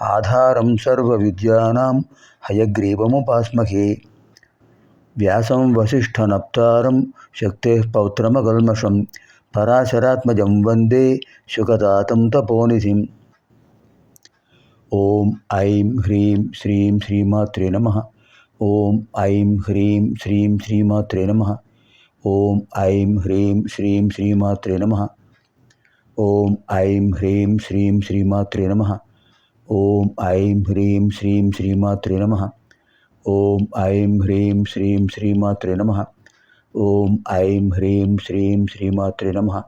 ఆధారం సర్వవిద్యానాం హయగ్రీవముపాస్మహే వ్యాసం వసిష్ఠనప్తారం శక్తే పౌత్రమకల్మషం పరాశరాత్మజం వందే శుకదాతం తపోనిధిం ఓం ఐం హ్రీం శ్రీం శ్రీమాత్రే నమ ఓం ఐం హ్రీం శ్రీం శ్రీమాత్రే నమ ఓం ఐం హ్రీం శ్రీం శ్రీమాత్రే నమ ఓం ఐం హ్రీం శ్రీం శ్రీమాత్రే నమ ఓం ఐం హ్రీం శ్రీం శ్రీమాత్రే నమ. ఓం ఐం హ్రీం శ్రీం శ్రీమాత్రే నమ. ఓం ఐం హ్రీం శ్రీం శ్రీమాత్రే నమ.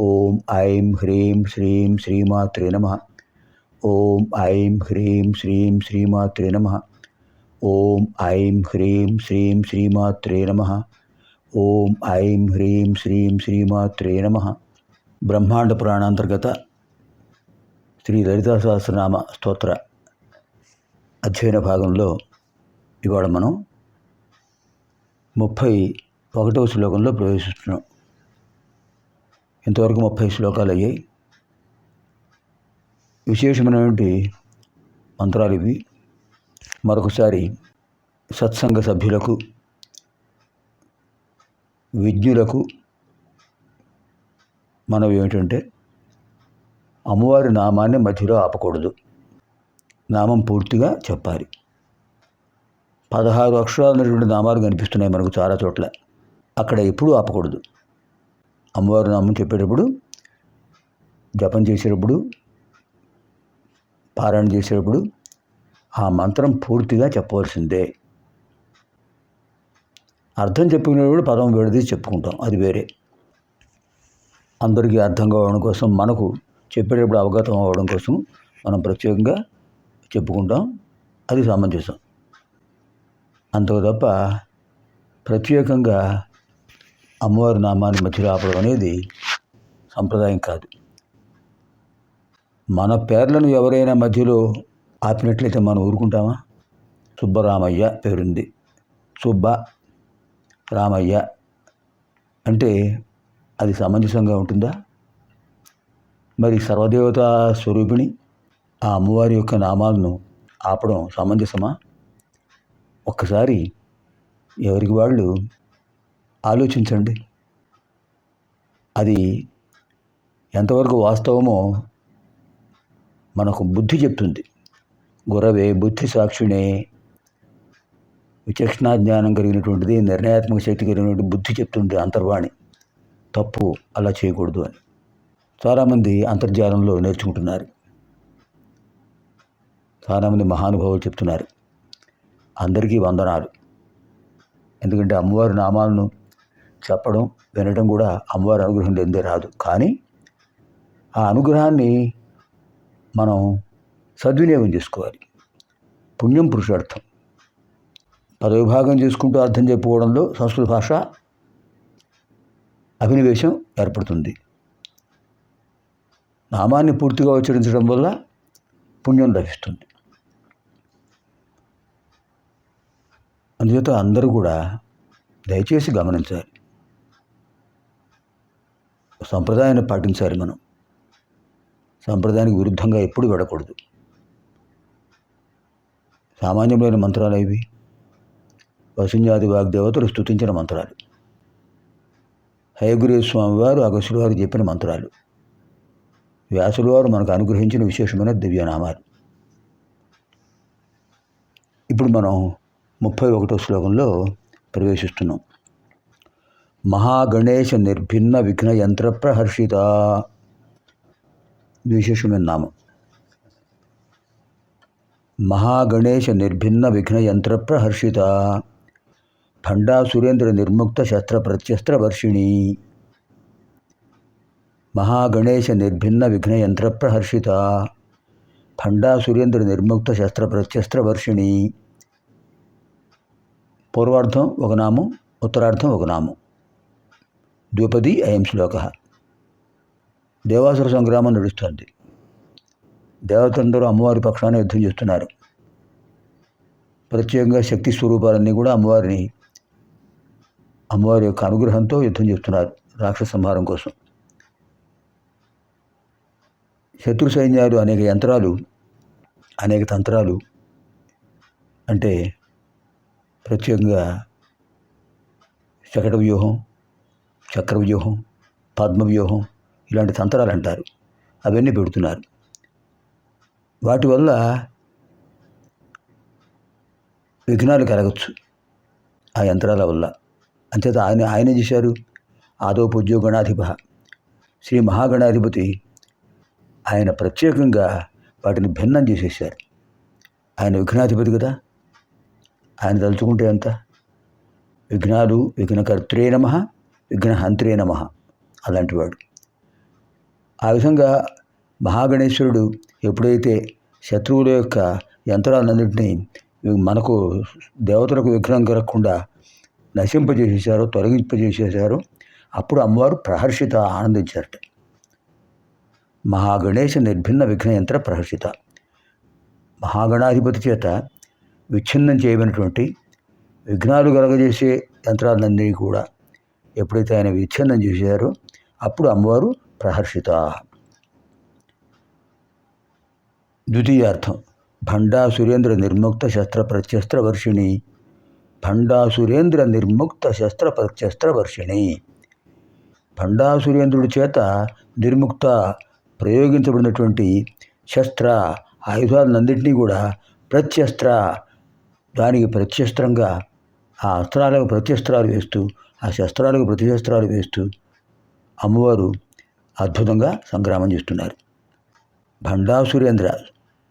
ఓం ఐం హ్రీం శ్రీం శ్రీమాత్రే నమ. ఓం ఐం హ్రీం శ్రీం శ్రీమాత్రే నమ. ఓం ఐం హ్రీం శ్రీం శ్రీమాత్రే నమ. ఓం ఐం హ్రీం శ్రీం శ్రీమాత్రే నమ. బ్రహ్మాండ పురాణాంతర్గత శ్రీ లలితా సహస్రనామ స్తోత్ర అధ్యయన భాగంలో ఇవాళ మనం ముప్పై ఒకటవ శ్లోకంలో ప్రవేశిస్తున్నాం. ఇంతవరకు ముప్పై శ్లోకాలు అయ్యాయి. విశేషమైనటువంటి మంత్రాలు ఇవి. మరొకసారి సత్సంగ సభ్యులకు విజ్ఞులకు మనవి ఏమిటంటే అమ్మవారి నామాన్ని మధ్యలో ఆపకూడదు. నామం పూర్తిగా చెప్పాలి. పదహారు అక్షరాలు ఉన్నటువంటి నామాలు కనిపిస్తున్నాయి మనకు చాలా చోట్ల. అక్కడ ఎప్పుడూ ఆపకూడదు. అమ్మవారి నామం చెప్పేటప్పుడు జపం చేసేటప్పుడు పారాయణ చేసేటప్పుడు ఆ మంత్రం పూర్తిగా చెప్పవలసిందే. అర్థం చెప్పుకునేటప్పుడు పదం విడదీసి చెప్పుకుంటాం. అది వేరే. అందరికీ అర్థం కావడం కోసం మనకు చెప్పేటప్పుడు అవగతం అవ్వడం కోసం మనం ప్రత్యేకంగా చెప్పుకుంటాం. అది సమంజసం అంతకు తప్ప ప్రత్యేకంగా అమ్మవారి నామాన్ని మధ్యలో ఆపడం అనేది సంప్రదాయం కాదు. మన పేర్లను ఎవరైనా మధ్యలో ఆపినట్లయితే మనం ఊరుకుంటామా? సుబ్బరామయ్య పేరుంది. సుబ్బ రామయ్య అంటే అది సమంజసంగా ఉంటుందా? మరి సర్వదేవతా స్వరూపిణి ఆ అమ్మవారి యొక్క నామాలను ఆపడం సమంజసమా? ఒక్కసారి ఎవరికి వాళ్ళు ఆలోచించండి. అది ఎంతవరకు వాస్తవమో మనకు బుద్ధి చెప్తుంది. గురవే బుద్ధి సాక్షిణే. విచక్షణా జ్ఞానం కలిగినటువంటిది నిర్ణయాత్మక శక్తి కలిగినటువంటి బుద్ధి చెప్తుంది అంతర్వాణి. తప్పు అలా చేయకూడదు అని. చాలామంది అంతర్జాలంలో నేర్చుకుంటున్నారు. చాలామంది మహానుభావులు చెప్తున్నారు. అందరికీ వందనాలు. ఎందుకంటే అమ్మవారి నామాలను చెప్పడం వినడం కూడా అమ్మవారి అనుగ్రహం లేదే రాదు. కానీ ఆ అనుగ్రహాన్ని మనం సద్వినియోగం చేసుకోవాలి. పుణ్యం పురుషార్థం. పదవిభాగం చేసుకుంటూ అర్థం చెప్పుకోవడంలో సంస్కృత భాష అభినవేశం ఏర్పడుతుంది. నామాన్ని పూర్తిగా ఉచ్చరించడం వల్ల పుణ్యం లభిస్తుంది. అందుచేత అందరూ కూడా దయచేసి గమనించాలి. సంప్రదాయాన్ని పాటించాలి మనం. సంప్రదాయానికి విరుద్ధంగా ఎప్పుడు వెళ్ళకూడదు. సామాన్యమైన మంత్రాలు ఇవి వసుంజాది వాగ్దేవతలు స్తుతించిన మంత్రాలు. హయగురేశ్వర స్వామివారు వారు వారు చెప్పిన మంత్రాలు. వ్యాసులు వారు మనకు అనుగ్రహించిన విశేషమైన దివ్యనామాలు. ఇప్పుడు మనం ముప్పై ఒకటో శ్లోకంలో ప్రవేశిస్తున్నాం. మహాగణేశ నిర్భిన్న విఘ్న యంత్ర ప్రహర్షిత. విశేషమైన నామం. మహాగణేశ నిర్భిన్న విఘ్న యంత్ర ప్రహర్షిత. భండాసురేంద్ర నిర్ముక్త శస్త్ర ప్రత్యస్త్ర వర్షిణి. మహాగణేశ నిర్భిన్న విఘ్న యంత్రప్రహర్షిత ప్రహర్షిత సురేంద్ర నిర్ముక్త శస్త్ర ప్రత్యస్త్రవర్షిణి పూర్వార్థం ఒక నామం ఉత్తరార్థం ఒక నామం ద్విపది అయం శ్లోక. దేవాసుర సంగ్రామం నడుస్తుంది. దేవతలందరూ అమ్మవారి పక్షాన యుద్ధం చేస్తున్నారు. ప్రత్యేకంగా శక్తి స్వరూపాలన్నీ కూడా అమ్మవారిని అమ్మవారి యొక్క అనుగ్రహంతో యుద్ధం చేస్తున్నారు రాక్షస సంహారం కోసం. శత్రు సైన్యాలు అనేక యంత్రాలు అనేక తంత్రాలు అంటే ప్రత్యేకంగా శకట వ్యూహం చక్ర వ్యూహం పద్మ వ్యూహం ఇలాంటి తంత్రాలు అంటారు. అవన్నీ పెడుతున్నారు. వాటి వల్ల విఘ్నాలు కలగచ్చు ఆ యంత్రాల వల్ల. అంతేత ఆయన ఆయన చేశారు? ఆదోపు పూజ్యో శ్రీ మహాగణాధిపతి ఆయన ప్రత్యేకంగా వాటిని భిన్నం చేసేసారు ఆయన విఘ్నాధిపతి కదా? ఆయన తలుచుకుంటే ఎంత? విఘ్నాలు విఘ్నకర్త్రే నమ విఘ్నహంత్రే నమ అలాంటి వాడు ఆ విధంగా మహాగణేశ్వరుడు ఎప్పుడైతే శత్రువుల యొక్క యంత్రాలన్నింటినీ మనకు దేవతలకు విఘ్నం కలగకుండా నశింపజేసేసారో తొలగింపజేసేసారో అప్పుడు అమ్మవారు ప్రహర్షిత ఆనందించారట. మహాగణేశ నిర్భిన్న విఘ్నయంత్ర ప్రహర్షిత మహాగణాధిపతి చేత విచ్ఛిన్నం చేయబడినటువంటి విఘ్నాలు కలగజేసే యంత్రాలన్నీ కూడా ఎప్పుడైతే ఆయన విచ్ఛిన్నం చేశారో అప్పుడు అమ్మవారు ప్రహర్షిత. ద్వితీయార్థం. భండా సురేంద్ర నిర్ముక్త శస్త్ర ప్రత్యస్త్ర వర్షిణి. భండాసురేంద్ర నిర్ముక్త శస్త్ర ప్రత్యస్త్ర వర్షిణి. భండాసురేంద్రుడి చేత నిర్ముక్త ప్రయోగించబడినటువంటి శస్త్ర ఆయుధాలన్నింటినీ కూడా ప్రత్యస్త్ర దానికి ప్రత్యస్త్రంగా ఆ అస్త్రాలకు ప్రత్యస్త్రాలు వేస్తూ ఆ శస్త్రాలకు ప్రతిశస్త్రాలు వేస్తూ అమ్మవారు అద్భుతంగా సంగ్రామం చేస్తున్నారు. భండాసురేంద్ర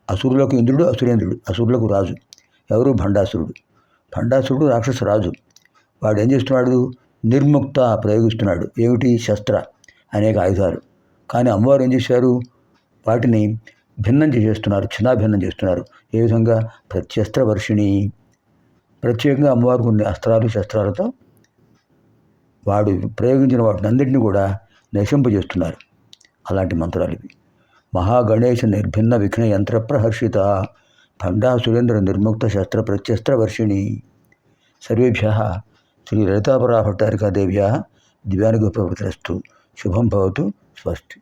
అసురులకు ఇంద్రుడు అసురేంద్రుడు. అసురులకు రాజు. ఎవరు? భండాసురుడు భండాసురుడు రాక్షస రాజు. వాడు ఏం చేస్తున్నాడు? నిర్ముక్త ప్రయోగిస్తున్నాడు. ఏమిటి? శస్త్ర అనేక ఆయుధాలు. కానీ అమ్మవారు ఏం చేశారు? వాటిని భిన్నం చేస్తున్నారు చిన్నాభిన్నం చేస్తున్నారు. ఏ విధంగా? ప్రత్యస్త్ర వర్షిణి. ప్రత్యేకంగా అమ్మవారు కొన్ని అస్త్రాలు శస్త్రాలతో వాడు ప్రయోగించిన వాటిని అన్నింటినీ కూడా నశింపజేస్తున్నారు అలాంటి మంత్రాలు ఇవి. మహాగణేశ నిర్భిన్న విఘ్న యంత్ర ప్రహర్షిత పండా సురేంద్ర నిర్ముక్త శస్త్ర ప్రత్యస్త్ర వర్షిణి. సర్వేభ్య శ్రీ లలితాపరా భట్టారికాదేవ్యా దివ్యానుగ్రహ ప్రవృతిరస్తు శుభం భవతు. ಫಸ್ಟ್